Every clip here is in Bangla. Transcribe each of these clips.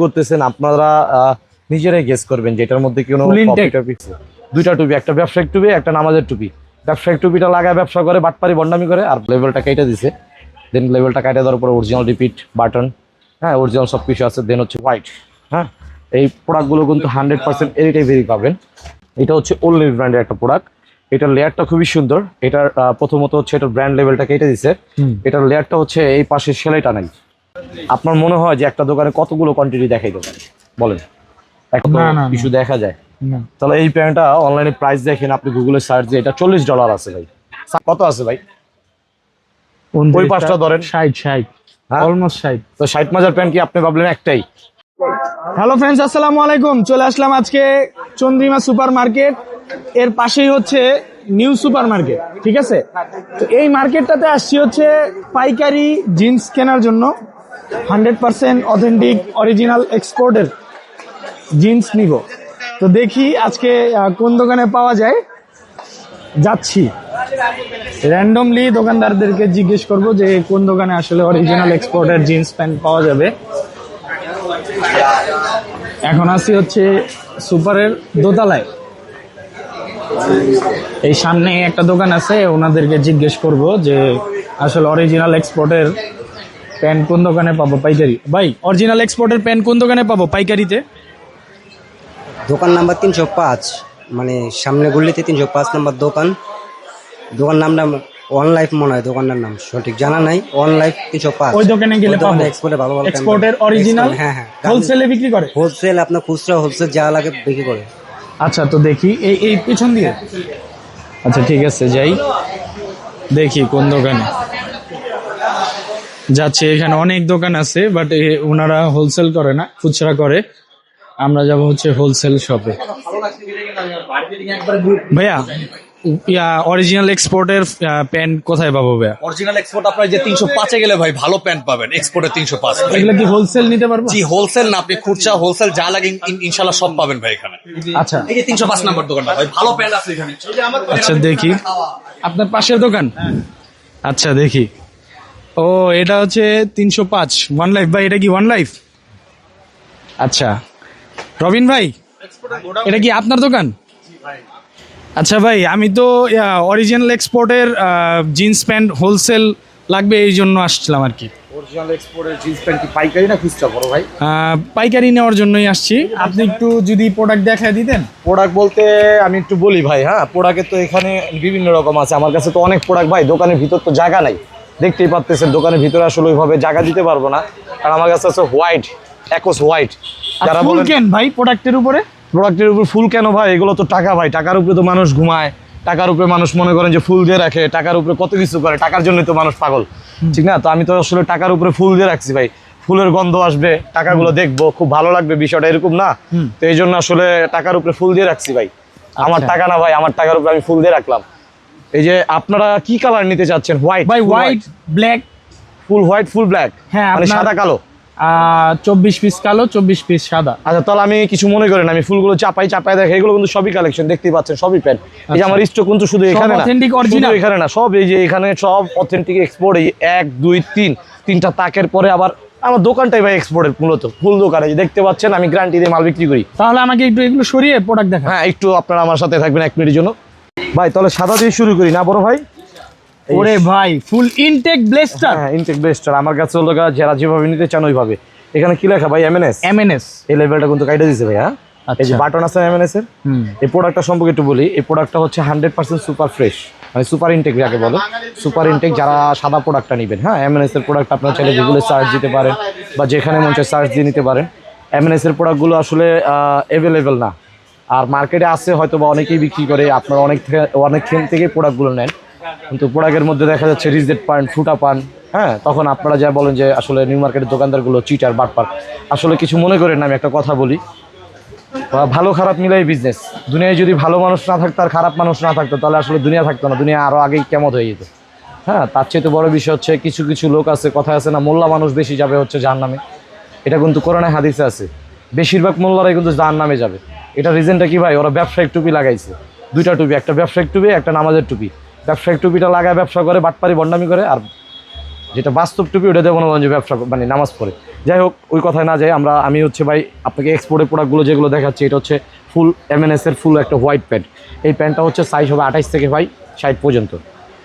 করতেছেন আপনারা নিজেরাই গেস করবেন যে এটার মধ্যে কোনো। দুইটা টুপি একটা ব্যবসায়িক টুপি একটা নামাজের টুপি। ব্যবসায়িক টুপিটা লাগায় ব্যবসা করে বাটপারি বন্ডামি করে আর লেভেলটা কেটে দিছে। দেন লেভেলটা কেটে দেওয়ার পরে অরিজিনাল রিপিট বাটন হ্যাঁ অরিজিনাল সব কিছু আছে দেন হচ্ছে হোয়াইট হ্যাঁ। এই প্রোডাক্টগুলো কিন্তু হান্ড্রেড পার্সেন্ট এরিটাই ভেরি পাবেন। এটা হচ্ছে ওল্ড ব্র্যান্ডের একটা প্রোডাক্ট এটার লেয়ারটা খুবই সুন্দর। এটার প্রথমত হচ্ছে এটার ব্র্যান্ড লেভেলটা কেটে দিছে। এটার লেয়ারটা হচ্ছে এই পাশে সেলাইটা নাই আপনার মনে হয় যে একটা দোকানে কতগুলো কোয়ান্টিটি দেখাই দেবেন বলেন। একটা তো না, না, না। কিছু দেখা যায়। তাহলে এই প্যান্টটা অনলাইনে প্রাইস দেখেন আপনি গুগলে সার্চ দিয়ে এটা চল্লিশ ডলার আছে ভাই। কত আছে ভাই? ওই পাঁচটা ধরেন। ষাট ষাট। হ্যাঁ? অলমোস্ট ষাট। তো ষাট মাজার প্যান্ট কি আপনি ভাবলেন একটাই? হ্যালো ফ্রেন্ডস আসসালামু আলাইকুম। চলে আসলাম আজকে চন্দ্রিমা সুপার মার্কেট এর পাশেই হচ্ছে নিউ সুপার মার্কেট ঠিক আছে? তো এই মার্কেটটাতে আসছি হচ্ছে পাইকারি জিন্স কেনার জন্য। হান্ড্রেড পার্সেন্ট অথেন্টিক, অরিজিনাল এক্সপোর্টের জিন্স নিব। তো দেখি আজকে কোন দোকানে পাওয়া যায়। যাচ্ছি। র্যান্ডমলি দোকানদারদেরকে জিজ্ঞেস করব যে কোন দোকানে আসলে অরিজিনাল এক্সপোর্টের জিন্স প্যান্ট পাওয়া যাবে। এখন আসি হচ্ছে সুপারের দোতলায়। এই সামনে একটা দোকান আছে, ওনাদেরকে জিজ্ঞেস করব যে আসলে অরিজিনাল এক্সপোর্টের প্যান্ট কোন দোকানে পাবো? পাইকারি। ভাই অরিজিনাল এক্সপোর্টের প্যান্ট কোন দোকানে পাবো? পাইকারিতে? দোকান নাম্বার তিনশো পাঁচ মানে সামনে গুলিতে তিনশো পাঁচ নাম্বার দোকান। দোকান নামটা ওয়ান লাইফ মনে হয় দোকানটার নাম। সঠিক জানা নাই। ওয়ান লাইফ তিনশো পাঁচ। ওই দোকানে গেলে পাবো। এক্সপোর্টে ভালো ভালো এক্সপোর্টের অরিজিনাল হ্যাঁ হ্যাঁ হোলসেলে বিক্রি করে? হোলসেল আপনার খুচরা হোলসেল যা লাগে বিক্রি করে। আচ্ছা তো দেখি। এই এই পিছন দিয়ে? আচ্ছা ঠিক আছে যাই। দেখি কোন দোকানে। যাচ্ছে এখানে অনেক দোকান আছে বাট ওনারা হোলসেল করে না খুচরা করে। আমরা যাব হচ্ছে হোলসেল শপে ভাইয়া ইয়া অরিজিনাল এক্সপোর্টের প্যান্ট কোথায় পাবো ভাইয়া? অরিজিনাল এক্সপোর্ট আপনার যে তিনশো পাঁচে গেলে ভাই ভালো প্যান্ট পাবেন এক্সপোর্টে তিনশো পাঁচ। এগুলো কি হোলসেল নিতে পারব? জি হোলসেল না আপনি খুচরা হোলসেল যা লাগে ইনশাল্লাহ সব পাবেন ভাই এখানে। আচ্ছা। এই যে তিনশো পাঁচ নাম্বার দোকানটা ভাই ভালো প্যান্ট আছে এখানে। আচ্ছা দেখি। আপনার পাশের দোকান? আচ্ছা দেখি। ও এটা হচ্ছে তিনশো পাঁচ। ওয়ান লাইফ ভাই এটা কি ওয়ান লাইফ আচ্ছা। রবিন ভাই এটা কি আপনার দোকান? আচ্ছা ভাই আমি তো অরিজিনাল এক্সপোর্টের জিন্স প্যান্ট হোলসেল লাগবে এই জন্য আসছিলাম আর কি। অরিজিনাল এক্সপোর্টের জিন্স প্যান্ট কি পাইকারি না খুচরা বড় ভাই? পাইকারি নেওয়ার জন্যই আসছি। আপনি একটু যদি প্রোডাক্ট দেখায় দিতেন। প্রোডাক্ট বলতে আমি একটু বলি ভাই হ্যাঁ? প্রোডাক্টের তো এখানে বিভিন্ন রকম আছে। আমার কাছে তো অনেক প্রোডাক্ট ভাই দোকানের ভিতর তো জায়গা নাই। দেখতেই পাচ্ছেন দোকানের ভিতরে আসলে ওইভাবে জায়গা দিতে পারব না। কারণ আমার কাছে আছে হোয়াইট একোস হোয়াইট যারা ফুল বলেন কেন ভাই প্রোডাক্টের উপরে? প্রোডাক্টের উপর ফুল কেন ভাই? এগুলো তো টাকা ভাই। টাকার উপরে তো মানুষ ঘুমায়। টাকার উপরে মানুষ মনে করেন যে ফুল দিয়ে রাখে। টাকার উপরে কত কিছু করে? টাকার জন্যই তো মানুষ পাগল। ঠিক না? তো আমি তো আসলে টাকার উপরে ফুল দিয়ে রাখছি ভাই। ফুলের গন্ধ আসবে টাকাগুলো দেখব। খুব ভালো লাগবে বিষয়টা এরকম না। তো এই জন্য আসলে টাকার উপরে ফুল দিয়ে রাখছি ভাই। আমার আচ্ছা। টাকা না ভাই আমার টাকার উপরে আমি ফুল দিয়ে রাখলাম। এই যে আপনারা কি কালার নিতে চাচ্ছেন? হোয়াইট ভাই white black full white full black হ্যাঁ, মানে সাদা কালো? চব্বিশ পিস কালো চব্বিশ পিস সাদা। আচ্ছা তাহলে আমি কিছু মনে করেন আমি ফুলগুলো চাপাই চাপাই দেখে এগুলো কিন্তু সবই কালেকশন দেখতেই পাচ্ছেন সবই প্যান্ট এই যে আমার স্টক কিন্তু শুধু এখানে না এখানে না সব এই যে এখানে সব অথেন্টিক এক্সপোর্ট এই এক দুই তিন তিনটা তাকের পরে আবার আমার দোকানটাই ভাই এক্সপোর্টের মূলত ফুল দোকানে। দেখতে পাচ্ছেন আমি গ্যারান্টি দিয়ে মাল বিক্রি করি। তাহলে আমাকে একটু এগুলো সরিয়ে প্রোডাক্ট দেখা হ্যাঁ একটু আপনারা আমার সাথে থাকবেন এক মিনিটের জন্য। ভাই তাহলে সাদা দিয়ে শুরু করি না বড় ভাই? ওরে ভাই ফুল ইনটেক ব্লেস্টার হ্যাঁ ইনটেক বেস্টার আমার কাছে হলো গা যারা যেভাবে নিতে চান ওইভাবে। এখানে কি লেখা ভাই এমএনএস এমএনএস এই লেভেলটা কিন্তু কাইটা দিছে ভাই হ্যাঁ? এই যে আচ্ছা। বাটন আছে এমএনএস এর? হুম। এই প্রোডাক্টটা সম্পর্কে একটু বলি এই প্রোডাক্টটা হচ্ছে হান্ড্রেড পার্সেন্ট সুপার ফ্রেশ মানে সুপার ইনটেক যাকে বলে। সুপার ইনটেক যারা সাদা প্রোডাক্টটা নেবেন হ্যাঁ? এমএনএস এর প্রোডাক্ট আপনারা চাইলে গুগলে সার্চ দিতে পারেন বা যেখানে মন চায় সার্চ দিয়ে নিতে পারেন। এমএনএস এর প্রোডাক্টগুলো আসলে অ্যাভেলেবেল না। আর মার্কেটে আছে হয়তো বা অনেকেই বিক্রি করে, আপনারা অনেক থেকে খেন থেকে প্রোডাক্টগুলো নেন। কিন্তু প্রোডাক্টের মধ্যে দেখা যাচ্ছে রিজেট পান ফুটা পান হ্যাঁ? তখন আপনারা যা বলেন যে আসলে নিউ মার্কেটের দোকানদারগুলো চিটার বাটপার আসলে কিছু মনে করেন না, আমি একটা কথা বলি। ভালো খারাপ মিলাই বিজনেস দুনিয়ায় যদি ভালো মানুষ না থাকতো, আর খারাপ মানুষ না থাকতো, তাহলে আসলে দুনিয়া থাকতো না। দুনিয়া আরও আগেই কেমন হয়ে যেত। হ্যাঁ? তার চেয়ে তো বড় বিষয় হচ্ছে, কিছু কিছু লোক আছে, কথা আছে না, মোল্লা মানুষ বেশি যাবে হচ্ছে যার নামে এটা কিন্তু করোনায় হাদিসে আছে। বেশিরভাগ মোল্লারাই কিন্তু জাহান নামে যাবে। এটা রিজনটা কি ভাই? ওরা ব্যবসায়িক টুপি লাগাইছে। দুইটা টুপি, একটা ব্যবসায়িক টুপি, একটা নামাজের টুপি। ব্যবসায়িক টুপিটা লাগায় ব্যবসা করে, বাটপারি বন্ডামি করে, আর যেটা বাস্তব টুপি ওটা দেবো ব্যবসা মানে নামাজ পড়ে। যাই হোক, ওই কথায় না যাই, আমরা আমি হচ্ছে ভাই, আপনাকে এক্সপোর্টের প্রোডাক্টগুলো যেগুলো দেখাচ্ছি, এটা হচ্ছে ফুল এমএনএসের ফুল একটা হোয়াইট প্যান্ট এই প্যান্টটা হচ্ছে সাইজ হবে আঠাইশ থেকে ভাই, ষাট পর্যন্ত।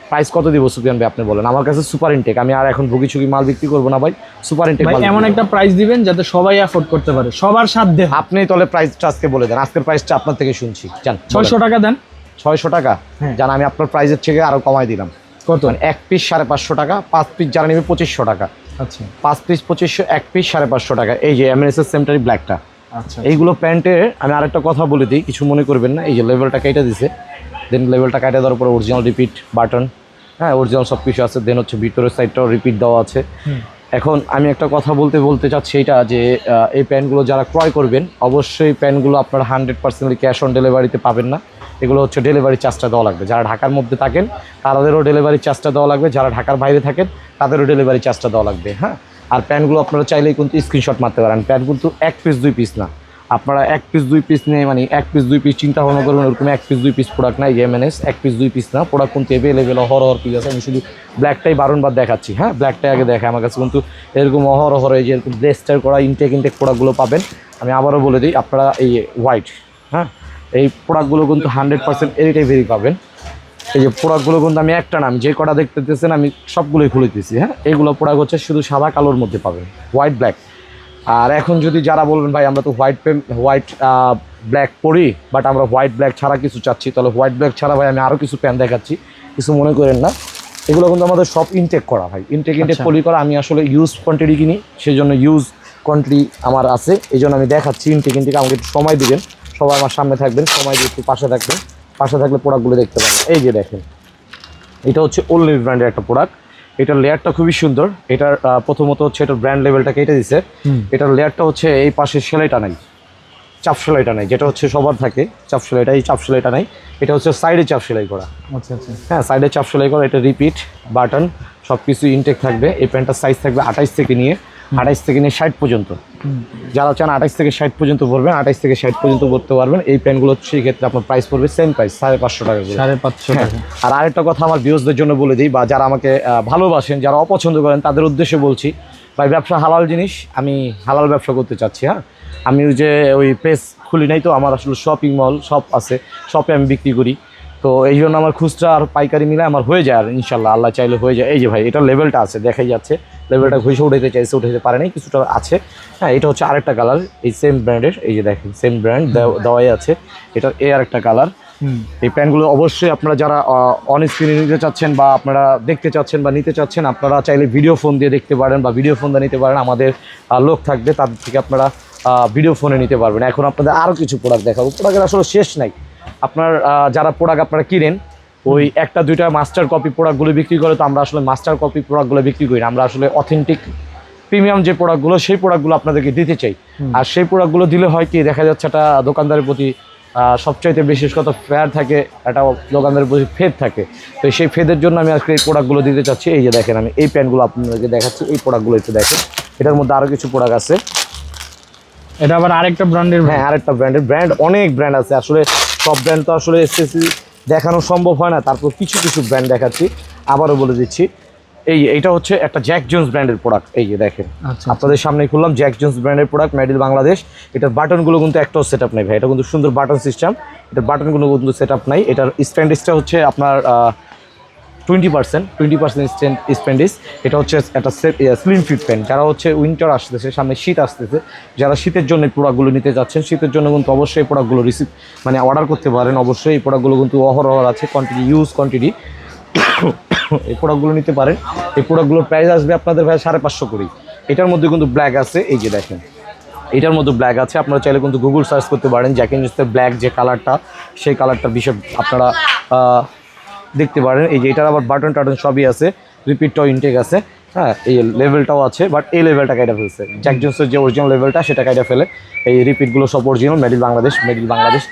প্রাইস কত দিব সুফিয়ান ভাই আপনি বলেন? আমার কাছে সুপার ইনটেক আমি আর এখন ভুগি ছুগি মাল বিক্রি করব না ভাই সুপার ইনটেক এমন একটা প্রাইস দিবেন যাতে সবাই অ্যাফোর্ড করতে পারে। সবার সাধ্যে আপনি তাহলে প্রাইসটা আজকে বলে দেন। আজকের প্রাইসটা আপনার থেকে শুনছি। জান ছয়শো টাকা দেন। ছয়শো টাকা? হ্যাঁ। জান আমি আপনার প্রাইসের থেকে আরও কমাই দিলাম। কত? মানে এক পিস সাড়ে পাঁচশো টাকা পাঁচ পিস যারা নেবে পঁচিশশো টাকা। আচ্ছা। পাঁচ পিস পঁচিশশো এক পিস সাড়ে পাঁচশো টাকা। এই যে এমএনএস এর সেমটারি ব্ল্যাকটা আচ্ছা। এইগুলো প্যান্টে আমি আরেকটা কথা বলে দিই কিছু মনে করবেন না এই যে লেভেলটা কেটে দিছে। দেন লেভেলটা কেটে দেওয়ার পরে অরিজিনাল রিপিট বাটন হ্যাঁ অরিজিনাল সব কিছু আছে। দেন হচ্ছে ভিতরের সাইডটাও রিপিট দেওয়া আছে। এখন আমি একটা কথা বলতে বলতে চাচ্ছি এটা যে এই প্যান্টগুলো যারা ক্রয় করবেন অবশ্যই প্যান্টগুলো আপনারা হান্ড্রেড পার্সেন্টলি ক্যাশ অন ডেলিভারিতে পাবেন না। এগুলো হচ্ছে ডেলিভারি চার্জটা দেওয়া লাগবে। যারা ঢাকার মধ্যে থাকেন তাদেরও ডেলিভারি চার্জটা দেওয়া লাগবে। যারা ঢাকার বাইরে থাকেন তাদেরও ডেলিভারি চার্জটা দেওয়া লাগবে। হ্যাঁ? আর প্যান্টগুলো আপনারা চাইলেই কিন্তু স্ক্রিনশট মারতে পারেন। প্যান্ট কিন্তু এক পিস দুই পিস না। আপনারা এক পিস দুই পিস নিয়ে মানে এক পিস দুই পিস চিন্তা ভাবনা করবেন, ওরকম এক পিস দুই পিস প্রোডাক্ট নাই এমএনএস এক পিস দুই পিস না। প্রোডাক্ট কিন্তু এভেলেবেল অহর অহর পিস আছে? আমি শুধু ব্ল্যাকটাই বারংবার দেখাচ্ছি হ্যাঁ? ব্ল্যাকটাই আগে দেখে আমার কাছে, কিন্তু এরকম অহর অহর এই যে এরকম ব্লেস্টার করা ইনটেক ইনটেক প্রোডাক্টগুলো পাবেন। আমি আবারও বলে দিই, আপনারা এই হোয়াইট হ্যাঁ? এই প্রোডাক্টগুলো কিন্তু হান্ড্রেড পার্সেন্ট এরিটাই ভেরি পাবেন। এই যে প্রোডাক্টগুলো কিন্তু আমি একটা না, আমি যে কটা দেখতে দিতেছেন আমি সবগুলোই খুলে দিতেছি হ্যাঁ? এইগুলো প্রোডাক্ট হচ্ছে শুধু সাদা কালোর মধ্যে পাবেন হোয়াইট ব্ল্যাক আর এখন যদি যারা বলবেন ভাই আমরা তো হোয়াইট পেন হোয়াইট ব্ল্যাক পরি বাট আমরা হোয়াইট ব্ল্যাক ছাড়া কিছু চাচ্ছি তাহলে হোয়াইট ব্ল্যাক ছাড়া ভাই আমি আরও কিছু প্যান দেখাচ্ছি। কিছু মনে করেন না। এগুলো কিন্তু আমাদের সব ইনটেক করা ভাই। ইনটেক ইনটেক আচ্ছা। পলি করা আমি আসলে ইউজ কোয়ান্টিটি কিনি সেই জন্য ইউজ কোয়ান্টিটি আমার আছে। এই জন্য আমি দেখাচ্ছি ইনটেক ইনটেক আমাকে একটু সময় দিবেন। সবাই আমার সামনে থাকবেন সময় দিয়ে একটু পাশে থাকবেন। পাশে থাকলে প্রোডাক্টগুলো দেখতে পাবেন। এই যে দেখেন এটা হচ্ছে ওল্ড ব্র্যান্ডের একটা প্রোডাক্ট এটার লেয়ারটা খুবই সুন্দর। এটার প্রথমত হচ্ছে এটার ব্র্যান্ড লেভেলটা কেটে দিছে। এটার লেয়ারটা হচ্ছে এই পাশে সেলাইটা নাই। চাপ সেলাইটা নাই যেটা হচ্ছে সবার থাকে। চাপ সেলাইটা এই চাপ সেলাইটা নাই। এটা হচ্ছে সাইডে চাপ সেলাই করা। আচ্ছা আচ্ছা। হ্যাঁ সাইডে চাপ সেলাই করা এটা রিপিট বাটন সব কিছু ইনটেক থাকবে। এই প্যান্টটার সাইজ থাকবে আঠাইশ থেকে নিয়ে আঠাইশ থেকে নিয়ে ষাট পর্যন্ত। যারা চান আঠাইশ থেকে ষাট পর্যন্ত পড়বেন আঠাইশ থেকে ষাট পর্যন্ত পড়তে পারবেন। এই প্যান্টগুলো সেই ক্ষেত্রে আপনার প্রাইস পড়বে সেম প্রাইস সাড়ে পাঁচশো টাকা করে। সাড়ে পাঁচশো হ্যাঁ, টাকা। আর আরেকটা কথা আমার ভিউজদের জন্য বলে দিই বা যারা আমাকে ভালোবাসেন যারা অপছন্দ করেন তাদের উদ্দেশ্যে বলছি ভাই ব্যবসা হালাল জিনিস আমি হালাল ব্যবসা করতে চাচ্ছি হ্যাঁ? আমি ওই যে ওই পেজ খুলি নাই তো আমার আসলে শপিং মল শপ আছে শপে আমি বিক্রি করি। তো এই জন্য আমার খুচরা আর পাইকারি মিলে আমার হয়ে যায় আর ইনশাল্লাহ আল্লাহ চাইলে হয়ে যায়। এই যে ভাই এটা লেভেলটা আছে দেখাই যাচ্ছে। লেভেলটা ঘুষে উঠাইতে চাইছে উঠাইতে পারে নাই কিছুটা আছে। হ্যাঁ এটা হচ্ছে আরেকটা কালার এই সেম ব্র্যান্ডের এই যে দেখেন সেম ব্র্যান্ড দেওয়াই আছে। এটা এ আরেকটা কালার এই প্যান্টগুলো অবশ্যই আপনারা যারা অন স্ক্রিনে নিতে চাচ্ছেন বা আপনারা দেখতে চাচ্ছেন বা নিতে চাচ্ছেন আপনারা চাইলে ভিডিও ফোন দিয়ে দেখতে পারেন বা ভিডিও ফোন দিয়ে নিতে পারেন। আমাদের লোক থাকবে তাদের থেকে আপনারা ভিডিও ফোনে নিতে পারবেন। এখন আপনাদের আরও কিছু প্রোডাক্ট দেখাবো। প্রোডাক্টের আসলে শেষ নাই। আপনার যারা প্রোডাক্ট আপনারা কিনেন ওই একটা দুইটা মাস্টার কপি প্রোডাক্টগুলো বিক্রি করে তো আমরা আসলে মাস্টার কপি প্রোডাক্টগুলো বিক্রি করি আমরা আসলে অথেন্টিক প্রিমিয়াম যে প্রোডাক্টগুলো সেই প্রোডাক্টগুলো আপনাদেরকে দিতে চাই। আর সেই প্রোডাক্টগুলো দিলে হয় কি দেখা যাচ্ছে একটা দোকানদারের প্রতি সবচাইতে বিশেষ কথা ফেয়ার থাকে একটা দোকানদারের প্রতি ফেদ থাকে। তো সেই ফেদের জন্য আমি আজকে এই প্রোডাক্টগুলো দিতে চাচ্ছি। এই যে দেখেন আমি এই প্যান্টগুলো আপনাদেরকে দেখাচ্ছি এই প্রোডাক্টগুলো একটু দেখেন। এটার মধ্যে আরও কিছু প্রোডাক্ট আছে। এটা আবার আরেকটা ব্র্যান্ডের হ্যাঁ আরেকটা ব্র্যান্ডের ব্র্যান্ড অনেক ব্র্যান্ড আছে। আসলে সব ব্র্যান্ড তো আসলে এসএসসি দেখানো সম্ভব হয় না তারপর কিছু কিছু ব্র্যান্ড দেখাচ্ছি আবারও বলে দিচ্ছি। এই এটা হচ্ছে একটা জ্যাক জোন্স ব্র্যান্ডের প্রোডাক্ট এই যে দেখেন। আচ্ছা আপনাদের সামনে খুললাম জ্যাক জোন্স ব্র্যান্ডের প্রোডাক্ট মেডিল বাংলাদেশ এটার বাটনগুলো কিন্তু একটাও সেট আপ নেই ভাই এটা কিন্তু সুন্দর বাটন সিস্টেম এটার বাটনগুলো কিন্তু সেট আপ নাই এটার স্ট্যান্ডিসটা হচ্ছে আপনার twenty percent twenty percent spandex এটা হচ্ছে একটা স্লিম ফিট প্যান্ট যারা হচ্ছে উইন্টার আসতেছে, সামনে শীত আসতেছে, যারা শীতের জন্য প্রোডাক্টগুলো নিতে যাচ্ছেন, শীতের জন্য কিন্তু অবশ্যই প্রোডাক্টগুলো রিসিভ মানে অর্ডার করতে পারেন। অবশ্যই এই প্রোডাক্টগুলো কিন্তু অহরহ আছে কোয়ান্টিটি ইউজ কোয়ান্টিটি এই প্রোডাক্টগুলো নিতে পারেন। এই প্রোডাক্টগুলোর প্রাইস আসবে আপনাদের ভাই সাড়ে পাঁচশো করেই এটার মধ্যে কিন্তু ব্ল্যাক আছে, এই যে দেখেন। এটার মধ্যে ব্ল্যাক আছে, আপনারা চাইলে কিন্তু গুগল সার্চ করতে পারেন জ্যাক ইঞ্জেসের ব্ল্যাক যে কালারটা সেই কালারটা বিষয়ে আপনারা দেখতে পারেন। এই যে এটার আবার বাটন টাটন সবই আছে রিপিটটাও ইনটেক আছে। হ্যাঁ এই লেভেলটাও আছে বাট এই লেভেলটা কাইটা ফেলছে। জ্যাক জোন্সের যে অরিজিনাল লেভেলটা সেটা কাইটা ফেলে। এই রিপিটগুলো সব original made in Bangladesh made in Bangladesh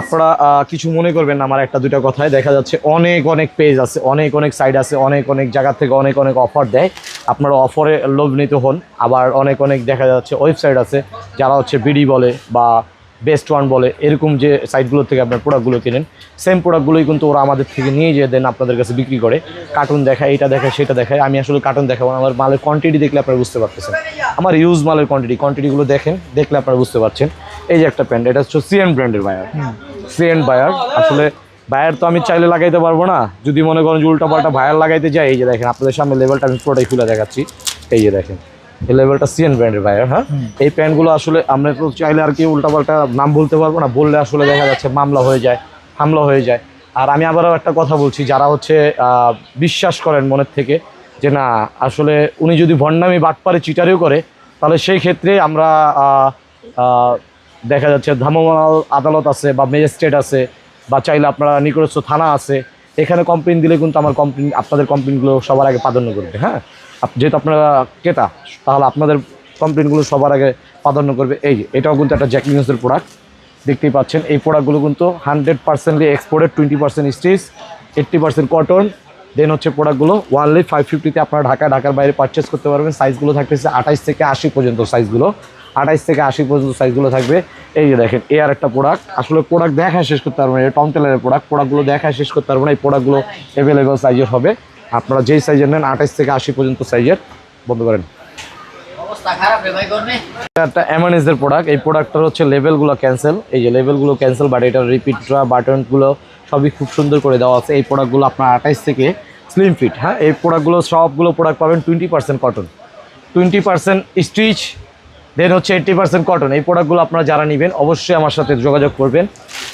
আপনারা কিছু মনে করবেন না, আমার একটা দুটো কথায়। দেখা যাচ্ছে অনেক অনেক পেজ আছে, অনেক অনেক সাইড আছে, অনেক অনেক জায়গা থেকে অনেক অনেক অফার দেয়। আপনারা অফারে লোভ নিতে হন। আবার অনেক অনেক দেখা যাচ্ছে ওয়েবসাইট আছে, যারা হচ্ছে বিডি বলে বা বেস্ট ওয়ান বলে এরকম যে সাইটগুলো থেকে আপনার প্রোডাক্টগুলো কেনেন সেম প্রোডাক্টগুলোই কিন্তু ওরা আমাদের থেকে নিয়ে যেয়ে দেন, আপনাদের কাছে বিক্রি করে। কার্টুন দেখায়, এটা দেখায়, সেটা দেখায়, আমি আসলে কার্টুন দেখাবো আমার মালের কোয়ান্টিটি দেখলে আপনারা বুঝতে পারতেছেন। আমার ইউজ মালের কোয়ান্টিটি কোয়ান্টিটিগুলো দেখেন, দেখলে আপনারা বুঝতে পারছেন। এই যে একটা প্যান্ট এটা হচ্ছে সিএন ব্র্যান্ডের বায়ার সিএন বায়ার আসলে বায়ার তো আমি চাইলে লাগাইতে পারব না। যদি মনে করেন যে উল্টা পাল্টা বায়ার লাগাইতে যাই এই যে দেখেন, আপনাদের সামনে লেভেলটা আমি পুরোটাই খুলে দেখাচ্ছি। এই যে দেখেন। এই লেভেলটা সিএন ব্র্যান্ডের বায়ার হ্যাঁ? এই প্যান্টগুলো আসলে আমরা তো চাইলে আর কি উল্টা পাল্টা নাম বলতে পারব না বললে আসলে দেখা যাচ্ছে মামলা হয়ে যায় হামলা হয়ে যায়। আর আমি আবারও একটা কথা বলছি যারা হচ্ছে বিশ্বাস করেন মনের থেকে যে না আসলে উনি যদি ভণ্ডামি বাটপারে চিটারিও করে তাহলে সেই ক্ষেত্রে আমরা দেখা যাচ্ছে ভ্রাম্যমাণ আদালত আছে বা ম্যাজিস্ট্রেট আছে বা চাইলে আপনারা নিকটস্থ থানা আছে এখানে কমপ্লেন দিলে কিন্তু আমার কমপ্লেন আপনাদের কমপ্লেনগুলো সবার আগে প্রাধান্য করবে হ্যাঁ? যেহেতু আপনারা ক্রেতা, তাহলে আপনাদের কমপ্লেনগুলো সবার আগে প্রাধান্য করবে। এই এটাও কিন্তু একটা জ্যাকলিংসের প্রোডাক্ট দেখতেই পাচ্ছেন, এই প্রোডাক্টগুলো কিন্তু hundred percently exported twenty percent stitch eighty percent cotton then হচ্ছে প্রোডাক্টগুলো ওয়ানলি ফাইভ ফিফটিতে আপনারা ঢাকা ঢাকার বাইরে পারচেস করতে পারবেন। সাইজগুলো থাকতেছে আঠাইশ থেকে আশি পর্যন্ত সাইজগুলো আঠাইশ থেকে আশি পর্যন্ত সাইজগুলো থাকবে। এই যে দেখেন, এ আর একটা প্রোডাক্ট আসলে প্রোডাক্ট দেখায় শেষ করতে পারব না, এটা টম টেলারের প্রোডাক্ট প্রোডাক্টগুলো দেখায় শেষ করতে পারব না, এই প্রোডাক্টগুলো অ্যাভেলেবেল সাইজের হবে। আপনারা যেই সাইজের নেন আঠাইশ থেকে আশি পর্যন্ত সাইজের বন্ধ করেন। এটা একটা এমএনএসের প্রোডাক্ট এই প্রোডাক্টটার হচ্ছে লেভেলগুলো ক্যান্সেল এই যে লেভেলগুলো ক্যান্সেল বাট এটার রিপিটরা বাটনগুলো সবই খুব সুন্দর করে দেওয়া আছে। এই প্রোডাক্টগুলো আপনার আঠাইশ থেকে স্লিম ফিট হ্যাঁ? এই প্রোডাক্টগুলো সবগুলো প্রোডাক্ট পাবেন twenty percent cotton twenty percent stitch then হচ্ছে এইট্টি পার্সেন্ট কটন এই প্রোডাক্টগুলো আপনারা যারা নেবেন অবশ্যই আমার সাথে যোগাযোগ করবেন।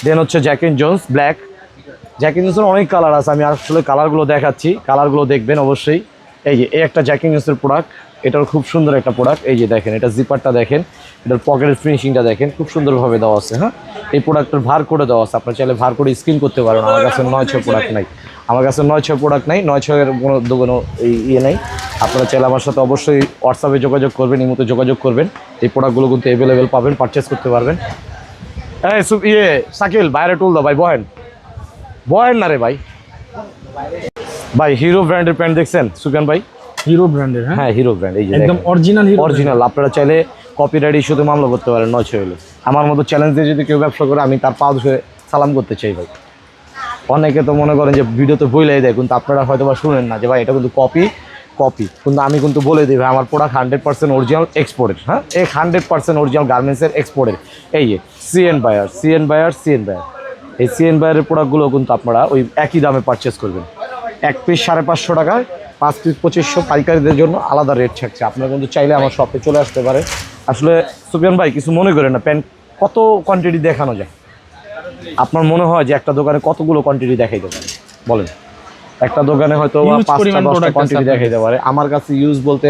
দেন হচ্ছে Jack and Jones black Jack and জোন্সের অনেক কালার আছে, আমি আসলে কালারগুলো দেখাচ্ছি। কালারগুলো দেখবেন অবশ্যই। এই যে, এই একটা জ্যাকিং জোন্সের প্রোডাক্ট এটার খুব সুন্দর একটা প্রোডাক্ট এই যে দেখেন, এটা জিপারটা দেখেন, এটার পকেটের ফিনিশিংটা দেখেন, খুব সুন্দরভাবে দেওয়া আছে হ্যাঁ? এই প্রোডাক্টের ভার করে দেওয়া আছে, আপনার চাইলে ভার করে স্ক্রিন করতে পারেন, আমার কাছে নয় ছয় প্রোডাক্ট নাই। আমার কাছে নয় ছয় প্রোডাক্ট নাই নয় ছয়ের কোনো কোনো ইয়ে নেই। আপনারা চাইলে আমার সাথে অবশ্যই হোয়াটসঅ্যাপে যোগাযোগ করবেন এই মতো যোগাযোগ করবেন। এই প্রোডাক্টগুলো কিন্তু অ্যাভেলেবেল পাবেন পারচেস করতে পারবেন। হ্যাঁ ইয়ে সাকিল বাইরে টুল দাও, ভাই, বহেন। বয়েন না রে ভাই? ভাই হিরো ব্র্যান্ডের প্যান্ট দেখছেন সুকান ভাই? হিরো ব্র্যান্ডের হ্যাঁ? হিরো ব্র্যান্ড এই যে একদম অরিজিনাল হিরো অরিজিনাল আপনারা চাইলে কপিরাইট ইস্যুতে মামলা করতে পারেন নয় হলে। আমার মতো চ্যালেঞ্জ দিয়ে যদি কেউ ব্যবসা করে আমি তার পা ধরে সালাম করতে চাই ভাই। অনেকে তো মনে করেন যে ভিডিওতে বইলাই দেয় কিন্তু আপনারা হয়তো বা শুনেন না যে ভাই এটা কিন্তু কপি কপি কিন্তু আমি কিন্তু বলে দিই ভাই আমার product hundred percent original exported হ্যাঁ? এক হান্ড্রেড পার্সেন্ট অরিজিনাল গার্মেন্টসের এক্সপোর্টের এই CN buyer CN buyer CN buyer এই সিএন বায়ারের প্রোডাক্টগুলো কিন্তু আপনারা ওই একই দামে পারচেস করবেন। এক পিস সাড়ে পাঁচশো টাকায় পাঁচ পিস পঁচিশশো পাইকারিদের জন্য আলাদা রেট থাকছে। আপনারা কিন্তু চাইলে আমার শপে চলে আসতে পারে। আসলে সুফিয়ান ভাই কিছু মনে করেন না প্যান্ট কত কোয়ান্টিটি দেখানো যায়? আপনার মনে হয় যে একটা দোকানে কতগুলো কোয়ান্টিটি দেখাইতে পারে? বলেন। একটা দোকানে হয়তো পাঁচটা দশটা কোয়ান্টিটি আপনার দেখাইতে পারে। আমার কাছে ইউজ বলতে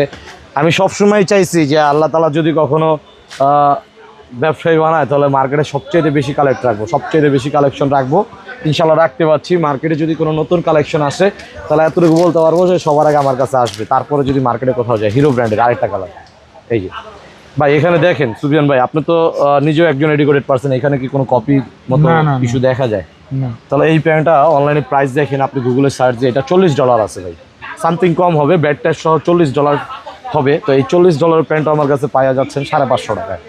আমি সবসময় চাইছি যে আল্লাহ তালা যদি কখনো আহ, ব্যবসায়ী বানায় তাহলে মার্কেটে সবচেয়ে বেশি কালেক্ট রাখব সবচেয়ে বেশি কালেকশন রাখব। ইনশাল্লাহ রাখতে পারছি। মার্কেটে যদি কোনো নতুন কালেকশন আসে তাহলে এতটুকু বলতে পারব যে সবার আগে আমার কাছে আসবে। তারপরে যদি মার্কেটে কোথাও যায় হিরো ব্র্যান্ডের আরেকটা কালার এই যে। ভাই এখানে দেখেন সুবিয়ান ভাই আপনি তো নিজেও একজন এডুকেটেড পার্সন এখানে কি কোনো কপি মতো। কিছু দেখা যায়? তাহলে এই প্যান্টটা অনলাইনে প্রাইস দেখেন আপনি গুগলে সার্চ দিয়ে এটা চল্লিশ ডলার আছে ভাই। সামথিং কম হবে ব্যাট ট্যাক্স সহ চল্লিশ ডলার হবে। তো এই চল্লিশ ডলারের প্যান্টটা আমার কাছে পাওয়া যাচ্ছেন সাড়ে পাঁচশো টাকায়।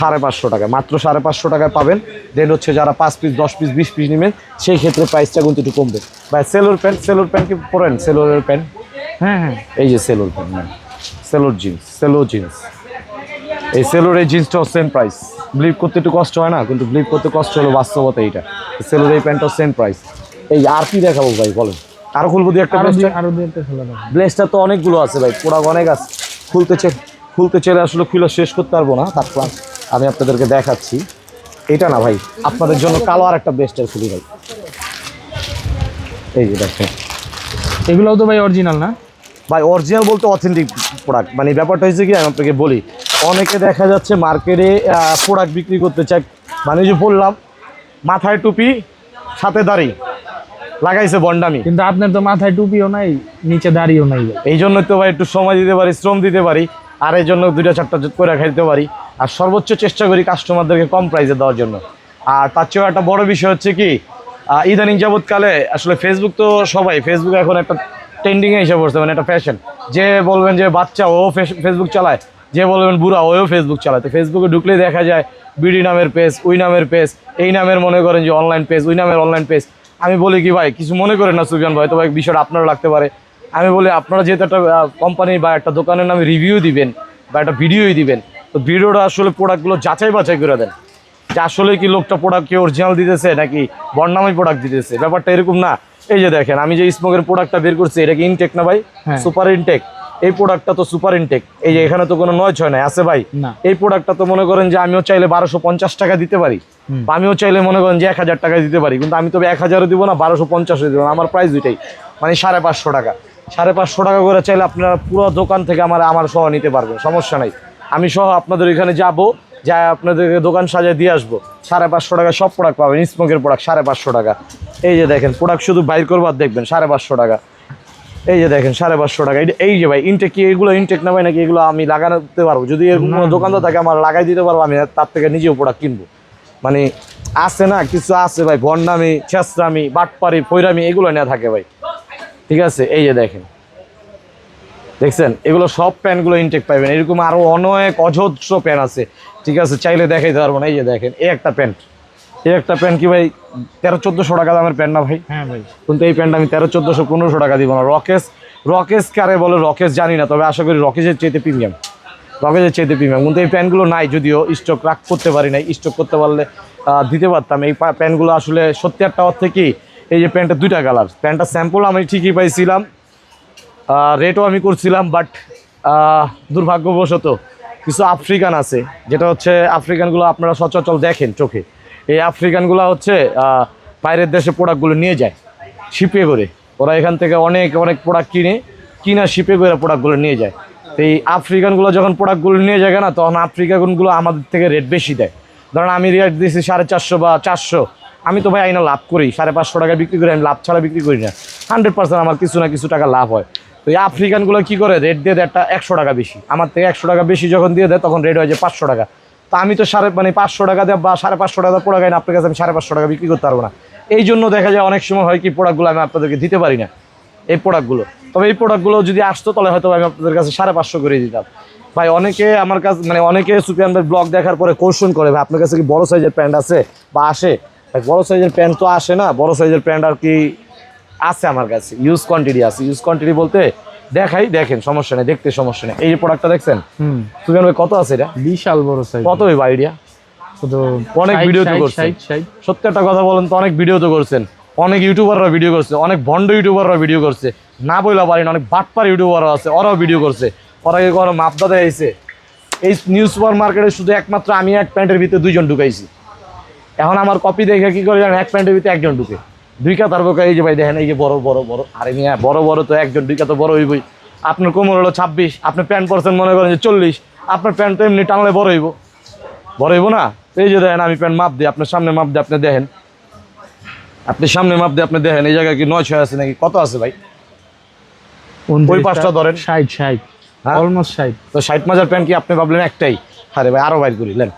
সাড়ে পাঁচশো টাকা। মাত্র সাড়ে পাঁচশো টাকায় পাবেন। দেন হচ্ছে যারা পাঁচ পিস দশ পিস বিশ পিস নেবেন সেই ক্ষেত্রে প্রাইসটা কিন্তু একটু কমবে। ভাই সেলোর প্যান্ট সেলোর প্যান্ট কি পরেন? সেলোরের প্যান্ট? হ্যাঁ হ্যাঁ। এই যে সেলোর প্যান্ট ম্যাম। সেলোর জিন্স সেলো জিন্স এই সেলোর এই জিন্সটাও সেম প্রাইস ব্লিভ করতে একটু কষ্ট হয় না? কিন্তু ব্লিভ করতে কষ্ট হলো বাস্তবতা এইটা। সেলোর এই প্যান্টটাও সেম প্রাইস এই আর কি দেখাবো ভাই বলেন। আরও খুলবো দিয়ে একটা ব্লেজটা তো অনেকগুলো আছে ভাই পোড়া অনেক আছে। খুলতে চে খুলতে চেলে আসলে খুলে শেষ করতে পারব না। তারপর আমি আপনাদেরকে দেখাচ্ছি। এটা না ভাই আপনাদের জন্য কালো আর একটা ব্লেস্টার খুলি ভাই। এই যে দেখেন। এগুলোও তো ভাই অরিজিনাল না? ভাই অরিজিনাল বলতে অথেন্টিক প্রোডাক্ট মানে ব্যাপারটা হয়েছে কি আমি আপনাকে বলি অনেকে দেখা যাচ্ছে মার্কেটে প্রোডাক্ট বিক্রি করতে চায়। মানে যে বললাম মাথায় টুপি সাথে দাড়ি। লাগাইছে বন্ডামি। কিন্তু আপনার তো মাথায় টুপিও নাই নিচে দাঁড়িয়েও নাই এই জন্য তো ভাই একটু সময় দিতে পারি শ্রম দিতে পারি। আর এই জন্য দুইটা চারটা করে খাইতে পারি। আর সর্বোচ্চ চেষ্টা করি কাস্টমারদেরকে কম প্রাইসে দেওয়ার জন্য। আর তার চেয়েও একটা বড় বিষয় হচ্ছে কি ইদানিং যাবৎকালে আসলে ফেসবুক তো সবাই ফেসবুক এখন একটা ট্রেন্ডিংয়ে এসে পড়ছে মানে একটা ফ্যাশন যে বলবেন যে বাচ্চা, ও ফেস- ফেসবুক চালায়। যে বলবেন বুড়া ওও ফেসবুক চালায়। তো ফেসবুকে ঢুকলে দেখা যায় বিডি নামের পেজ ওই নামের পেজ এই নামের মনে করেন যে অনলাইন পেজ ওই নামের অনলাইন পেজ আমি বলি কি ভাই, কিছু মনে করেন না সুফিয়ান ভাই, তো ভাই বিষয়টা আপনারও লাগতে পারে। আমি বলি আপনারা যেহেতু একটা কোম্পানি বা একটা দোকানের নামে রিভিউ দিবেন বা একটা ভিডিওই দিবেন তো ভিডিওটা আসলে প্রোডাক্টগুলো যাচাই বাছাই করে দেন। যে আসলে কি লোকটা প্রোডাক্ট কি অরিজিনাল দিতেছে নাকি বর্ণামি প্রোডাক্ট দিতেছে ব্যাপারটা এরকম না। এই যে দেখেন আমি যে স্মোকের প্রোডাক্টটা বের করছি এটা কি ইনটেক না ভাই? হ্যাঁ। সুপার ইনটেক এই প্রোডাক্টটা তো সুপার ইনটেক এই যে এখানে তো কোনো নয় ছয় নাই আছে ভাই। এই প্রোডাক্টটা তো মনে করেন যে আমিও চাইলে বারোশো পঞ্চাশ টাকা দিতে পারি। বা আমিও চাইলে মনে করেন যে এক হাজার টাকা দিতে পারি। কিন্তু আমি তবে এক হাজারও দিব না বারোশো পঞ্চাশও দিব না। আমার প্রাইস দুইটাই মানে সাড়ে পাঁচশো টাকা। সাড়ে পাঁচশো টাকা করে চাইলে আপনারা পুরো দোকান থেকে আমার আমার সহ নিতে পারবেন সমস্যা নাই। আমি সহ আপনাদের এখানে যাব যা আপনাদেরকে দোকান সাজিয়ে দিয়ে আসব। সাড়ে পাঁচশো টাকা সব প্রোডাক্ট পাবেন স্মোকের প্রোডাক্ট সাড়ে পাঁচশো টাকা। এই যে দেখেন প্রোডাক্ট শুধু বাইর করবার দেখবেন সাড়ে পাঁচশো টাকা। এই যে দেখেন সাড়ে পাঁচশো টাকা। এই- যে ভাই ইনটেক কি এগুলো ইনটেক না ভাই নাকি এগুলো আমি লাগাতে পারব? যদি এরকম কোনো দোকানদার থাকে আমার লাগাই দিতে পারব আমি তার থেকে নিজেও প্রোডাক্ট কিনবো। মানে আছে না কিছু আছে ভাই ভন্ডামি ছেসরামি বাটপারি ফৈরামি এগুলো নেওয়া থাকে ভাই। ঠিক আছে? এই যে দেখেন। দেখছেন? এগুলো সব প্যান্টগুলো ইনটেক পাইবেন। এরকম আরও অনেক অজস্র প্যান্ট আছে। ঠিক আছে? চাইলে দেখাইতে পারব না। এই যে দেখেন এই একটা প্যান্ট। এই একটা প্যান্ট কি ভাই তেরো চোদ্দোশো টাকা দামের প্যান্ট না ভাই? হ্যাঁ ভাই। কিন্তু এই প্যান্ট আমি তেরো চোদ্দোশো পনেরোশো টাকা দিব না। রকেশ রকেশ কারে বলে? রকেশ জানি না তবে আশা করি রকেসের চাইতে প্রিমিয়াম রকেসের চাইতে প্রিমিয়াম কিন্তু এই প্যান্টগুলো নাই যদিও স্টক রাখ করতে পারি নাই। স্টক করতে পারলে দিতে পারতাম। এই প্যান্টগুলো আসলে সত্যি একটা অর্থে কি এই যে প্যান্টের দুইটা কালার। প্যান্টটা স্যাম্পল আমি ঠিকই পাইছিলাম রেটও আমি করছিলাম বাট দুর্ভাগ্যবশত কিছু আফ্রিকান আছে, যেটা হচ্ছে আফ্রিকানগুলো আপনারা সচরাচর দেখেন চোখে। এই আফ্রিকানগুলো হচ্ছে বাইরের দেশে প্রোডাক্টগুলো নিয়ে যায় শিপে করে। ওরা এখান থেকে অনেক অনেক প্রোডাক্ট কিনে, কিনা শিপে করে প্রোডাক্টগুলো নিয়ে যায়। তো এই আফ্রিকানগুলো যখন প্রোডাক্টগুলো নিয়ে যায় না, তখন আফ্রিকানগুলো আমাদের থেকে রেট বেশি দেয়। ধরেন আমি রেট দিয়েছি সাড়ে চারশো বা চারশো আমি তো ভাই আইনা লাভ করি, সাড়ে পাঁচশো টাকা বিক্রি করি, আমি লাভ ছাড়া বিক্রি করি না। হান্ড্রেড পার্সেন্ট আমার কিছু না কিছু টাকা লাভ হয়। তো এই আফ্রিকানগুলো কী করে? রেট দিয়ে দেয় একটা একশো টাকা বেশি। আমার থেকে একশো টাকা বেশি যখন দিয়ে দেয়, তখন রেট হয়ে যায় পাঁচশো টাকা। তো আমি তো সাড়ে মানে পাঁচশো টাকা দেয় বা সাড়ে পাঁচশো টাকা প্রোডাক্ট আইন আপনার কাছে আমি সাড়ে পাঁচশো টাকা বিক্রি করতে পারব না। এই জন্য দেখা যায় অনেক সময় হয় কি প্রোডাক্টগুলো আমি আপনাদেরকে দিতে পারি না, এই প্রোডাক্টগুলো তবে এই প্রোডাক্টগুলো যদি আসতো, তাহলে হয়তো আমি আপনাদের কাছে সাড়ে পাঁচশো করে দিতাম। ভাই, অনেকে আমার কাছে মানে অনেকে সুপিয়ান ভাই ব্লগ দেখার পরে কোশ্চেন করে, ভাই, আপনার কাছে কি বড় সাইজের প্যান্ট আছে বা আসে? বড় সাইজের প্যান্ট তো আসে না বড় সাইজের প্যান্ট আর কি আছে আমার কাছে। ইউজ কোয়ান্টিটি আছে। ইউজ কোয়ান্টিটি বলতে দেখাই দেখেন সমস্যা নেই দেখতে সমস্যা নেই। এই যে প্রোডাক্টটা দেখছেন? হুম। সুপিয়ান ভাই কত আছে এটা? বিশাল বড় সাইজ। কত ভাই আইডিয়া অনেক ভিডিও তো করছেন। সত্যি একটা কথা বলেন তো অনেক ভিডিও তো করছেন। অনেক ইউটিউবাররা ভিডিও করছে অনেক ভন্ড ইউটিউবাররা ভিডিও করছে। না বইলা পারি না অনেক বাটপার ইউটিউবাররা আছে ওরাও ভিডিও করছে। ওরা কি কোনো মাপদা দেখাইছে? এই নিউ সুপার মার্কেটে শুধু একমাত্র আমি এক প্যান্টের ভিতরে দুইজন ঢুকাইছি। এখন আমার কপি দেখে কি করে জানেন? এক প্যান্টের ভিতরে একজন ঢুকে। দুই কাতার বোকা এই যে ভাই দেখেন এই যে বড় বড় বড়। আরে মিয়া বড় বড় তো একজন দুই কাতা বড় হইবই। আপনার কোমর হলো ছাব্বিশ আপনি প্যান্ট পরছেন মনে করেন যে চল্লিশ আপনার প্যান্ট তো এমনি টানলে বড় হইব। বড় হইব না? এই যে দেখেন আমি প্যান্ট মাপ দিই আপনার সামনে মাপ দিয়ে আপনি দেখেন। আপনি সামনে মাপ দিয়ে আপনি দেখেন এই জায়গায় কি নয় ছয় আছে নাকি? কত আছে ভাই? ওই পাঁচটা ধরেন। ষাট ষাট। হ্যাঁ? অলমোস্ট ষাট। তো ষাট মাজার প্যান্ট কি আপনি ভাবলেন একটাই? আরে ভাই আরও বাইর করি লেন।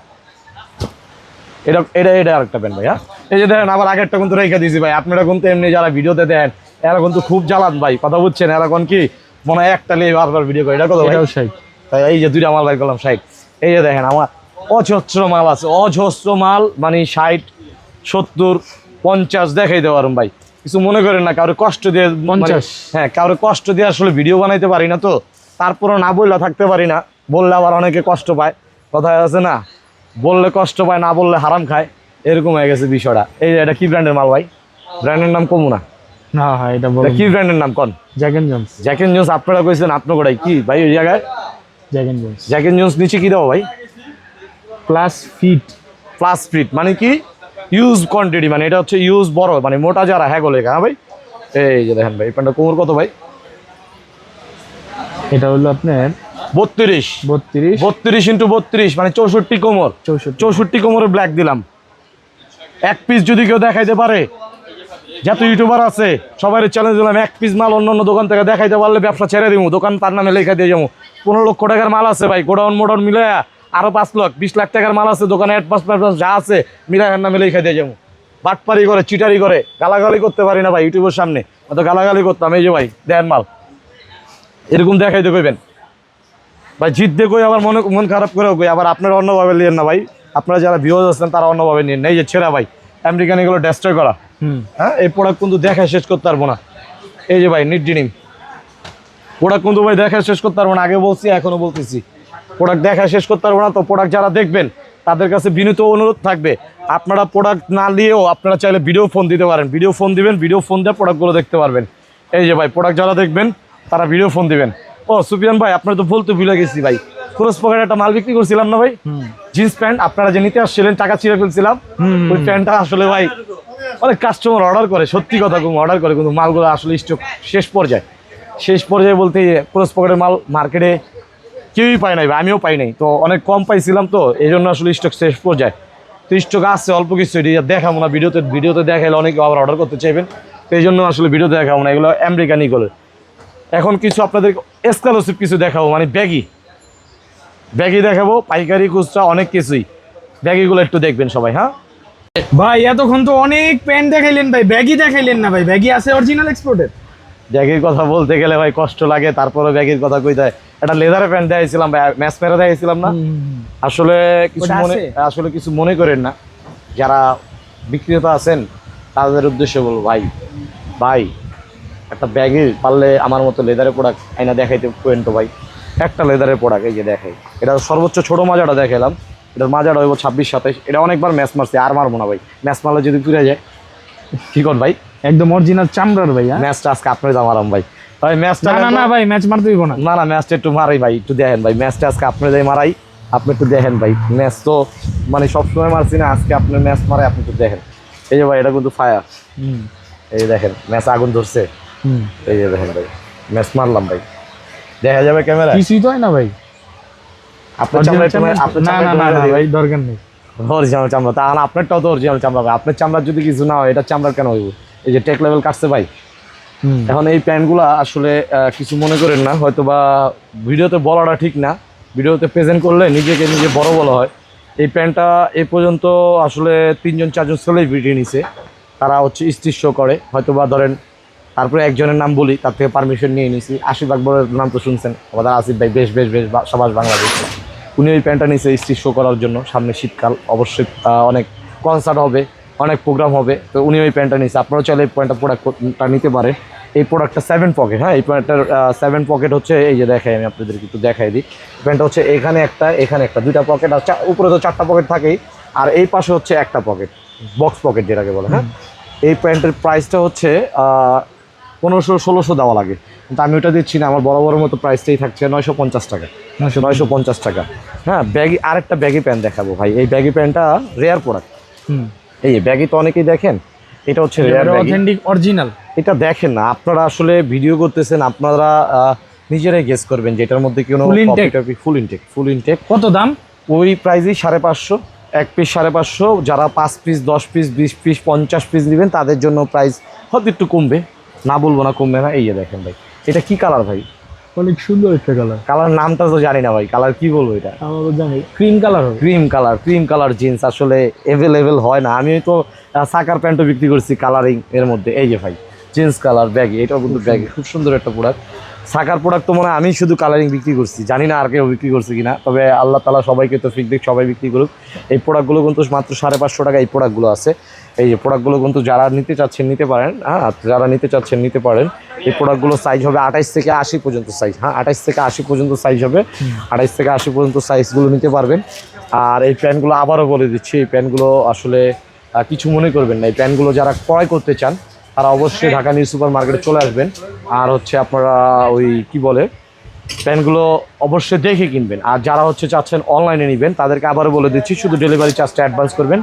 এটা এটা এটা আরেকটা প্যান্ট ভাই হ্যাঁ এই যে দেখেন আবার আগেরটা কিন্তু রেখে দিয়েছি ভাই। আপনারা কিন্তু এমনি যারা ভিডিওতে দেন এরা কিন্তু খুব জ্বালান ভাই। কথা বুঝছেন? এরা কোন কি মনে হয় একটা নিয়ে বারবার ভিডিও করে। এটা কত ভাই? ষাট। তাই এই যে দুইটা মাল বাইর করলাম ষাট। এই যে দেখেন আমার অজস্র মাল আছে। অজস্র মাল মানে ষাট সত্তর পঞ্চাশ দেখাই দেওয়ার ভাই। কিছু মনে করেন না কারও কষ্ট দিয়ে মানে- পঞ্চাশ। হ্যাঁ কারও কষ্ট দিয়ে আসলে ভিডিও বানাইতে পারি না তো। তারপরও না বললে থাকতে পারি না। বললে আবার অনেকে কষ্ট পায়। কথা আছে না? বললে কষ্ট পায় না বললে হারাম খায় এরকম হয়ে গেছে বিষয়টা। এই এটা কি ব্র্যান্ডের মাল ভাই? ব্র্যান্ডের নাম কমু না। না হ্যাঁ এটা বলো কি ব্র্যান্ডের নাম কন? জ্যাকেন জোন্স জ্যাকেন জোন্স আপনারা কইছেন আপনার গোড়াই কি ভাই ওই জায়গায়? জ্যাকেন জোন্স জ্যাকেন জোন্স নিচে কি দেবো ভাই? প্লাস ফিট প্লাস ফিট মানে কি? ইউজ কোয়ান্টিটি মানে এটা হচ্ছে ইউজ বড় মানে মোটা যারা হ্যাঁ গোলে হ্যাঁ ভাই? এই যে দেখেন ভাই এই প্যান্টটা কোমর কত ভাই? এটা হলো আপনার বত্রিশ। বত্রিশ। বত্রিশ ইন্টু বত্রিশ মানে চৌষট্টি কোমর। চৌষট্টি। চৌষট্টি কোমরে ব্ল্যাক দিলাম। এক পিস যদি কেউ দেখাইতে পারে যত ইউটিউবার আছে সবাই চ্যালেঞ্জ দিলাম এক পিস মাল অন্য অন্য দোকান থেকে দেখাইতে পারলে ব্যবসা ছেড়ে দিব দোকান তার নামে লেখা দিয়ে যাব পনেরো লক্ষ টাকার মাল আছে ভাই গোডাউন মোডাউন মিলে আরও পাঁচ লাখ বিশ লাখ টাকার মাল আছে দোকানে অ্যাড পাঁচ পাঁচ যা আছে মিলাইয়ের নামে লেখা দিয়ে যাব বাটপারি করে চিটারি করে গালাগালি করতে পারি না ভাই ইউটিউবের সামনে অত গালাগালি করতাম এই যে ভাই দেন মাল। এরকম দেখাইতে কইবেন। ভাই জিত কই আবার মনে মন খারাপ করেও কই আবার আপনার অন্যভাবে লিয়েন না ভাই। আপনারা যারা ভিউজ আছেন তারা অন্যভাবে নিন এই যে ছেঁড়া ভাই আমেরিকান এগুলো ডেস্ট্রয় করা। হ্যাঁ এই প্রোডাক্ট কিন্তু দেখায় শেষ করতে পারব না। এই যে ভাই নিট ডিনিম প্রোডাক্ট কিন্তু ভাই দেখায় শেষ করতে পারব না। আগে বলছি এখনও বলতেছি। প্রোডাক্ট দেখায় শেষ করতে পারব না। তো প্রোডাক্ট যারা দেখবেন তাদের কাছে বিনীত অনুরোধ থাকবে আপনারা প্রোডাক্ট না নিয়েও আপনারা চাইলে ভিডিও ফোন দিতে পারেন। ভিডিও ফোন দিবেন ভিডিও ফোন দিয়ে প্রোডাক্টগুলো দেখতে পারবেন। এই যে ভাই প্রোডাক্ট যারা দেখবেন তারা ভিডিও ফোন দিবেন। ও সুফিয়ান ভাই আপনার তো বলতে ভুলে গেছি ভাই। ক্রস পকেট একটা মাল বিক্রি করছিলাম না ভাই? জিন্স প্যান্ট আপনারা যে নিতে আসছিলেন টাকা ছিঁড়ে ফেলছিলাম। ওই প্যান্টটা আসলে ভাই অনেক কাস্টমার অর্ডার করে সত্যি কথা কোনো অর্ডার করে কিন্তু মালগুলো আসলে স্টক শেষ পর্যায়ে। শেষ পর্যায়ে বলতে ক্রস পকেটের মাল মার্কেটে কেউই পায় নাই আমিও পাই নাই। তো অনেক কম পাইছিলাম তো এই জন্য আসলে স্টক শেষ পর্যায়ে। তো স্টক আসছে অল্প কিছু এটি দেখাবো না ভিডিওতে ভিডিওতে দেখাইলে অনেকে আবার অর্ডার করতে চাইবেন। তো এই জন্য আসলে ভিডিওতে দেখাবো না এগুলো আমেরিকান ইগল এখন কিছু আপনাদের এক্সক্লুসিভ কিছু দেখাবো মানে ব্যাগি। ব্যাগি দেখাবো পাইকারি খুচরা অনেক কিছুই। ব্যাগিগুলো একটু দেখবেন সবাই হ্যাঁ? ভাই এতক্ষণ তো অনেক প্যান্ট দেখাইলেন ভাই ব্যাগি দেখাইলেন না ভাই ব্যাগি আছে অরিজিনাল এক্সপোর্টের ব্যাগের কথা বলতে গেলে ভাই কষ্ট লাগে তারপরে ব্যাগের কথা কই হয় একটা লেদারের প্যান্ট দেখাইছিলাম ভাই ম্যাচ মেরে দেখাইছিলাম না? আসলে কিছু মনে আসলে কিছু মনে করেন না। যারা বিক্রেতা আছেন তাদের উদ্দেশ্যে বলব ভাই ভাই একটা ব্যাগে পারলে আমার মতো লেদারের প্রোডাক্ট আইনা দেখাইতে পেন তো ভাই। একটা লেদারের প্রোডাক্ট এই যে দেখাই এটা সর্বোচ্চ ছোট মাজাটা দেখাইলাম। এটার মাজাটা হইব ছাব্বিশ সাতাইশ। এটা অনেকবার ম্যাচ মারছে আর মারবো না ভাই। ম্যাচ মারলে যদি ফিরে যায় কি কর ভাই? একদম অরিজিনাল চামড়ার ভাই ম্যাচটা আজকে আপনার দাম আরাম ভাই। ভাই ম্যাচটা না না ভাই ম্যাচ মারতে দিব না। না না ম্যাচটা একটু মারাই ভাই একটু দেখেন ভাই। ম্যাচটা আজকে আপনি যাই মারাই আপনি একটু দেখেন ভাই। ম্যাচ তো মানে সবসময় মারছি না আজকে আপনি ম্যাচ মারাই আপনি একটু দেখেন। এই যে ভাই এটা কিন্তু ফায়ার এই দেখেন ম্যাচ আগুন ধরছে। এই যে দেখেন ভাই ম্যাচ মারলাম ভাই। দেখা যাবে ক্যামেরা কিছুই তো হয় না ভাই। আপনার চামড়া একটু মার- আপনার না না না মারা না দিই ভাই দরকার নেই। অরিজিনাল চামড়া তা আপনারটাও তো অরিজিনাল চামড়া ভাই। আপনার চামড়ার যদি কিছু না হয় এটা চামড়ার কেন হইব? এই যে টেক লেভেল কাটছে ভাই। এখন এই প্যান্টগুলো আসলে আহ, কিছু মনে করেন না। হয়তো বা ভিডিওতে বলাটা ঠিক না। ভিডিওতে প্রেজেন্ট করলে নিজেকে নিজে বড় বলা হয়। এই প্যান্টটা এ পর্যন্ত আসলে তিনজন চারজন সেলিব্রিটি নিছে। তারা হচ্ছে স্টিচ শো করে। হয়তো বা ধরেন তারপরে একজনের নাম বলি তার থেকে পারমিশন নিয়ে নিছি। আশিফ আকবরের নাম তো শুনছেন আমাদের আসিফ ভাই বেশ বেশ বেশ সমাজ বাংলাদেশ। উনি ওই প্যান্টটা নিছে স্টিচ শো করার জন্য সামনে শীতকাল অবশ্যই অনেক কনসার্ট হবে অনেক প্রোগ্রাম হবে। তো উনি ওই প্যান্টটা নিচ্ছে আপনারাও চাইলে এই প্যান্টটা প্রোডাক্টটা নিতে পারেন। এই প্রোডাক্টটা সেভেন পকেট হ্যাঁ? এই প্যান্টটার সেভেন পকেট হচ্ছে এই যে দেখাই আমি আপনাদেরকে একটু দেখাই দিই। প্যান্টটা হচ্ছে এখানে একটা এখানে একটা দুইটা পকেট আর উপরে তো চারটা পকেট থাকেই। আর এই পাশে হচ্ছে একটা পকেট বক্স পকেট যেটাকে বলে হ্যাঁ? এই প্যান্টের প্রাইসটা হচ্ছে পনেরোশো ষোলোশো দেওয়া লাগে। কিন্তু আমি ওটা দিচ্ছি না আমার বড় বড় মতো প্রাইসটাই থাকছে নয়শো পঞ্চাশ টাকা। নয়শো পঞ্চাশ। টাকা। হ্যাঁ ব্যাগি আরেকটা ব্যাগি প্যান্ট দেখাবো ভাই। এই ব্যাগি প্যান্টটা রেয়ার প্রোডাক্ট এই ব্যাগি তো অনেকেই দেখেন এটা হচ্ছে রেয়ার অথেন্টিক অরিজিনাল এটা দেখেন না আপনারা আসলে ভিডিও করতেছেন আপনারা নিজেরাই গেস করবেন যে এটার মধ্যে কোনো? ফুল ইনটেক ফুল ইনটেক কত দাম? ওই প্রাইসই সাড়ে পাঁচশো এক পিস সাড়ে পাঁচশো। যারা পাঁচ পিস দশ পিস বিশ পিস পঞ্চাশ পিস নেবেন তাদের জন্য প্রাইস হয়তো একটু কমবে। না বলব না কমবে না এই যে দেখেন ভাই। এটা কি কালার ভাই? অনেক সুন্দর একটা কালার কালার নামটা তো জানি না ভাই কালার কি বলব এটা? আমরা তো জানি ক্রিম কালার হবে। Cream colour cream colour jeans আসলে অ্যাভেলেবেল হয় না। আমি তো সাকার প্যান্টও বিক্রি করছি কালারিং এর মধ্যে। এই যে ভাই জিন্স কালার ব্যাগি এটাও কিন্তু ব্যাগি খুব সুন্দর একটা প্রোডাক্ট সাকার প্রোডাক্ট তো মনে হয় আমি শুধু কালারিং বিক্রি করছি। জানি না আর কেউ বিক্রি করছে কিনা, তবে আল্লাহ তালা সবাইকে তো ফিডব্যাক সবাই বিক্রি করুক। এই প্রোডাক্টগুলো কিন্তু মাত্র সাড়ে পাঁচশো টাকা এই প্রোডাক্টগুলো আছে। এই প্রোডাক্টগুলো কিন্তু যারা নিতে চাচ্ছেন, নিতে পারেন হ্যাঁ যারা নিতে চাচ্ছেন, নিতে পারেন, এই প্রোডাক্টগুলো সাইজ হবে আঠাইশ থেকে আশি পর্যন্ত সাইজ হ্যাঁ আঠাইশ থেকে আশি পর্যন্ত সাইজ হবে। আঠাইশ থেকে আশি পর্যন্ত সাইজগুলো নিতে পারবেন। আর এই প্যান্টগুলো আবারও বলে দিচ্ছি, এই প্যান্টগুলো আসলে কিছু মনে করবেন না। এই প্যান্টগুলো যারা ক্রয় করতে চান তারা অবশ্যই ঢাকা নিউ সুপার মার্কেটে চলে আসবেন। আর হচ্ছে আপনারা ওই কি বলে প্যান্টগুলো অবশ্যই দেখে কিনবেন। আর যারা হচ্ছে চাচ্ছেন অনলাইনে নেবেন তাদেরকে আবারও বলে দিচ্ছি শুধু ডেলিভারি চার্জটা অ্যাডভান্স করবেন।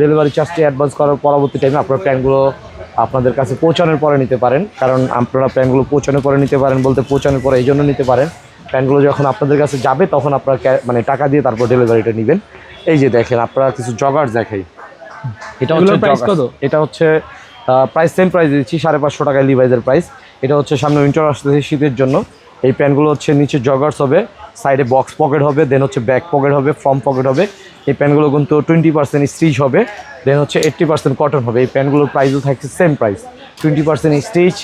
ডেলিভারি চার্জটি অ্যাডভান্স করার পরবর্তী টাইমে আপনারা প্যান্টগুলো আপনাদের কাছে পৌঁছানোর পরে নিতে পারেন। কারণ আপনারা প্যান্টগুলো পৌঁছানোর পরে নিতে পারেন বলতে পৌঁছানোর পরে এই জন্য নিতে পারেন। প্যান্টগুলো যখন আপনাদের কাছে যাবে তখন আপনারা মানে টাকা দিয়ে তারপর ডেলিভারিটা নেবেন। এই যে দেখেন আপনারা কিছু জগার্স দেখাই। এটা হচ্ছে? এটা হচ্ছে প্রাইস সেম প্রাইস দিচ্ছি, সাড়ে পাঁচশো টাকায় লিভাইজের প্রাইস এটা হচ্ছে সামনে উইন্টার আসতেছে, শীতের জন্য। এই প্যান্টগুলো হচ্ছে নিচে জগার্স হবে সাইডে বক্স পকেট হবে দেন হচ্ছে ব্যাক পকেট হবে ফ্রম পকেট হবে। এই প্যান্টগুলো কিন্তু টোয়েন্টি পার্সেন্ট স্টিচ হবে দেন হচ্ছে এইট্টি পার্সেন্ট কটন হবে। এই প্যান্টগুলোর প্রাইসও থাকছে same price twenty percent stitch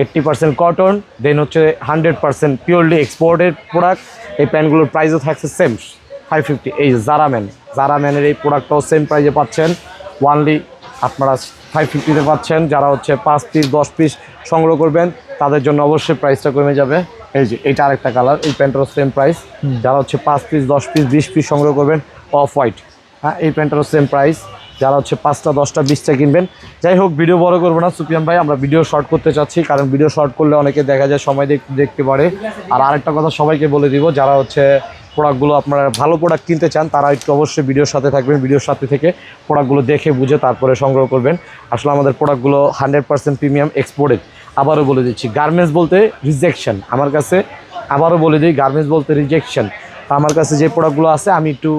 eighty percent cotton then হচ্ছে hundred percent purely exported product এই প্যান্টগুলোর প্রাইসও থাকছে সেম ফাইভ ফিফটি এই জারা ম্যান যারা ম্যানের এই প্রোডাক্টটাও সেম প্রাইজে পাচ্ছেন। ওয়ানলি আপনারা ফাইভ ফিফটিতে পাচ্ছেন। যারা হচ্ছে পাঁচ পিস দশ পিস সংগ্রহ করবেন তাদের জন্য অবশ্যই প্রাইসটা কমে যাবে। এই যে এটা আরেকটা কালার এই প্যান্টেরও সেম প্রাইস যারা হচ্ছে পাঁচ পিস দশ পিস বিশ পিস সংগ্রহ করবেন অফ হোয়াইট হ্যাঁ এই প্যান্টেরও সেম প্রাইস যারা হচ্ছে পাঁচটা দশটা বিশটা কিনবেন যাই হোক ভিডিও বড় করব না সুপিয়ান ভাই আমরা ভিডিও শর্ট করতে চাচ্ছি কারণ ভিডিও শর্ট করলে অনেকে দেখা যায় সময় দেখ- দেখতে পারে। আর আরেকটা কথা সবাইকে বলে দিব যারা হচ্ছে প্রোডাক্টগুলো আপনারা ভালো প্রোডাক্ট কিনতে চান, তারা একটু অবশ্যই ভিডিওর সাথে থাকবেন, ভিডিওর সাথে থেকে প্রোডাক্টগুলো দেখে বুঝে তারপরে সংগ্রহ করবেন। আসলে আমাদের প্রোডাক্টগুলো হান্ড্রেড পার্সেন্ট প্রিমিয়াম এক্সপোর্টেড আবারও বলে দিচ্ছি গার্মেন্টস বলতে রিজেকশন আমার কাছে আবারও বলে দিই গার্মেন্টস বলতে রিজেকশন আমার কাছে যে প্রোডাক্টগুলো আছে, আমি একটু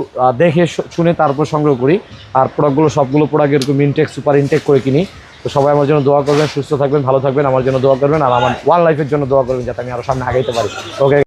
দেখে শুনে তারপর সংগ্রহ করি। আর প্রোডাক্টগুলো সবগুলো প্রোডাক্ট এরকম ইনটেক সুপার ইনটেক করে কিনি। তো সবাই আমার জন্য দোয়া করবেন, সুস্থ থাকবেন, ভালো থাকবেন, আমার জন্য দোয়া করবেন, আর আমার ওয়ান লাইফের জন্য দোয়া করবেন, যাতে আমি আরও সামনে আগাইতে পারি। ওকে